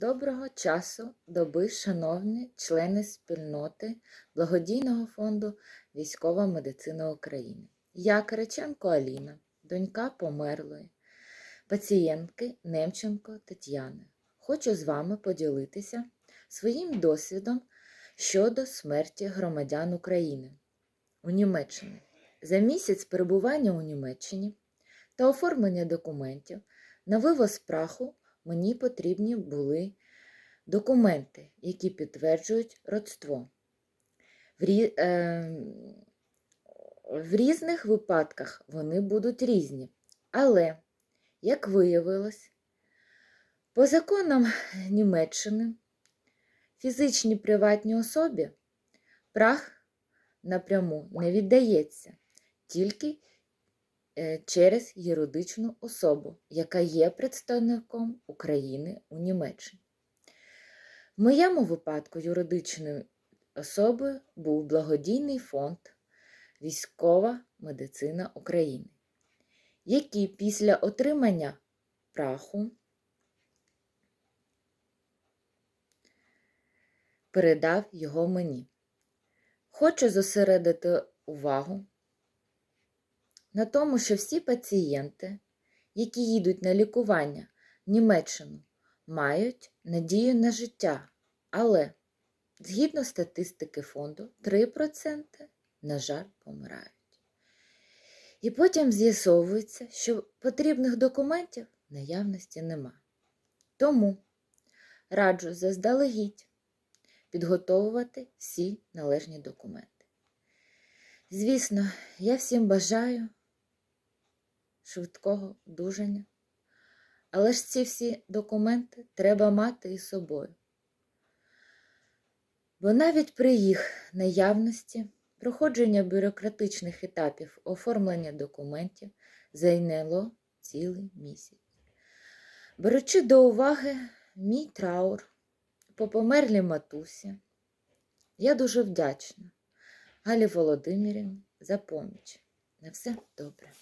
Доброго часу доби, шановні члени спільноти благодійного фонду Військова медицина України. Я Кириченко Аліна, донька померлої, пацієнтки Немченко Тетяни. Хочу з вами поділитися своїм досвідом щодо смерті громадян України у Німеччині. За місяць перебування у Німеччині та оформлення документів на вивоз праху мені потрібні були документи, які підтверджують родство. В, рі... е... в різних випадках вони будуть різні. Але, як виявилось, по законам Німеччини фізичній приватній особі прах напряму не віддається, тільки через юридичну особу, яка є представником України у Німеччині. В моєму випадку юридичною особою був благодійний фонд Військова медицина України, який після отримання праху передав його мені. Хочу зосередити увагу на тому, що всі пацієнти, які їдуть на лікування в Німеччину, мають надію на життя, але згідно статистики фонду, 3%, на жаль, помирають. І потім з'ясовується, що потрібних документів наявності нема. Тому раджу заздалегідь підготовувати всі належні документи. Звісно, я всім бажаю швидкого одужання, але ж ці всі документи треба мати із собою. Бо навіть при їх наявності проходження бюрократичних етапів оформлення документів зайняло цілий місяць. Беручи до уваги мій траур по померлій матусі, я дуже вдячна Галі Володимирівні за поміч. На все добре.